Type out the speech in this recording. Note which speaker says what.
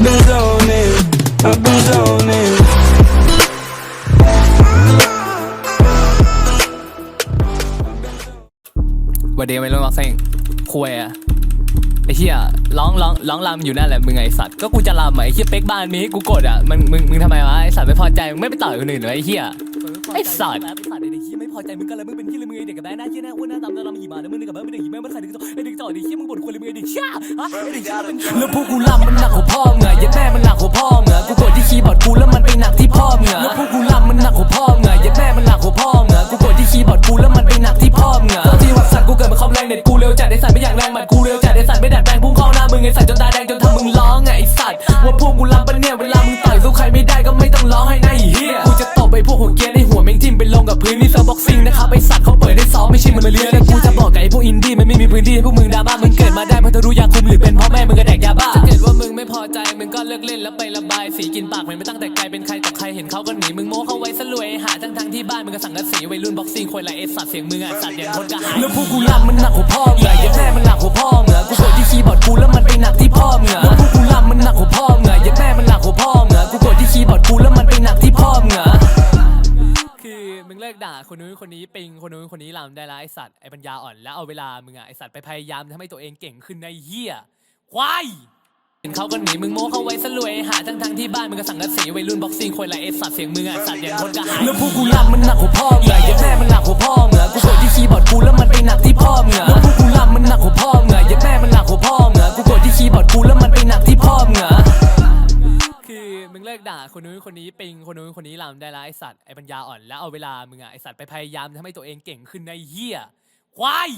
Speaker 1: I've been zoning, I've been zoning.
Speaker 2: วันเดียวไม่รู้มาเซ็งคุยอะไอ้เหี้ยร้องร้องร้องรำอยู่นั่นแหละมึงไอ้สัตว์ก็กูจะรำอะไอ้เหี้ยเป๊กบ้านมีให้กูกดอะมึงมึงมึงทำไมวะไอ้สัตว์ไม่พอใจมึงไม่ไปต่อยคนอื่นเหรอไอ้เหี้ยไอ้สัตว์ พอใจมึงก็เลยมึงเป็นเหี้เลยมึงไอเด็กกับแบงค์หน้าเหี้ยหน้าอ้วนหน้าดำหน้าดำหีมาแล้วมึงเด็กกับแบงค์ไม่เด็กหีแม่งมันใส่เด็กจ่อไอเด็กจ่อไอ้เหี้ยมึงบ่นคนเลยมึงไอเด็กช่าฮะไอเด็กช่าเป็นแล้วพวกกูรำมันหนักหัวพ่อมึงอยัดแม่มันหนักหัวพ่อมึงอกูกดที่คีย์บอร์ดกูแล้วมันไปหนักที่พ่อมึงอแล้วพวกกูรำมันหนักหัวพ่อมึงอยัดแม่มันหนักหัวพ่อมึงอกูกดที่คีย์บอร์ดกูแล้วมันไปหนักที่พ่อมึงอะตัวที่วัดสัตว์กูเกิดมาคอมแรงเน็ตกูเร็วจัดไอสัตว์ไม่อย่ากแรงหมัดกูเร็วจัดไอสัตว์ไม่ดัดแปลงพุ่งเข้าหน้ามึงไอสัตว์จนตาแดงจนทำมึงร้องไงไอสัตว์ว่าพวกกูรำปะเนี่ยเวลามึงต่อยสู้ใครไม่ได้ก็ไม่ต้องร้องให้นะไอ้เหี้ยกูจะตบไอพวกหัวเก พื้นนี่เซิร์บ็อกซิ่งนะครับไอสัตว์เขาเปิดได้ซ้อมไม่ใช่มึงมาเรียนแล้วกูจะบอกกับไอพวกอินดี้มันไม่มีพื้นที่ให้พวกมึงดราม่ามึงเกิดมาได้เพราะทะรู้ยาคุมหรือเป็นเพราะแม่มึงกระแดกยาบ้าถ้าเกิดว่ามึงไม่พอใจมึงก็เลิกเล่นแล้วไประบายสีกินปากมันไม่ตั้งแต่ไกลเป็นใครแต่ใครเห็นเขาก็หนีมึงโม้เขาไว้ซะรวยหาทั้งทางที่บ้านมึงก็สั่งกระสีวัยรุ่นบ็อกซิ่งควยละเอสัตว์เสียงมึงอะสัตว์อย่างคนกระหายแล้วพวกกูรำมันหนักหัวพ่อมึงอะยัดแม่มันหนักหัวพ่อมึงอ ลิกด่าคนนู้นคนนี้ปิงคนนู้นคนนี้ลำได้ละไอสัตว์ไอปัญญาอ่อนแล้วเอาเวลามึงอะไอสัตว์ไปพยายามทำให้ตัวเองเก่งขึ้นในเหี้ยควายเห็นเขาก็หนีมึงโม้เขาไว้ซะรวยหาทั้งทางๆที่บ้านมึงก็สั่งกระสีวัยรุ่นบ็อกซิ่งควยละเอสัตว์เสียงมึงอะสัตว์อย่างคนกระหายแล้วพวกกูรำมันหนักหัวพ่อมึงอะยัดแม่มันหนักหัวพ่อ ลิกด่าคนนู้นคนนี้ปิงคนนู้นคนนี้ลำได้ละไอสัตว์ไอปัญญาอ่อนแล้วเอาเวลามึงอะไอสัตว์ไปพยายามทำให้ตัวเองเก่งขึ้นในเหี้ยควาย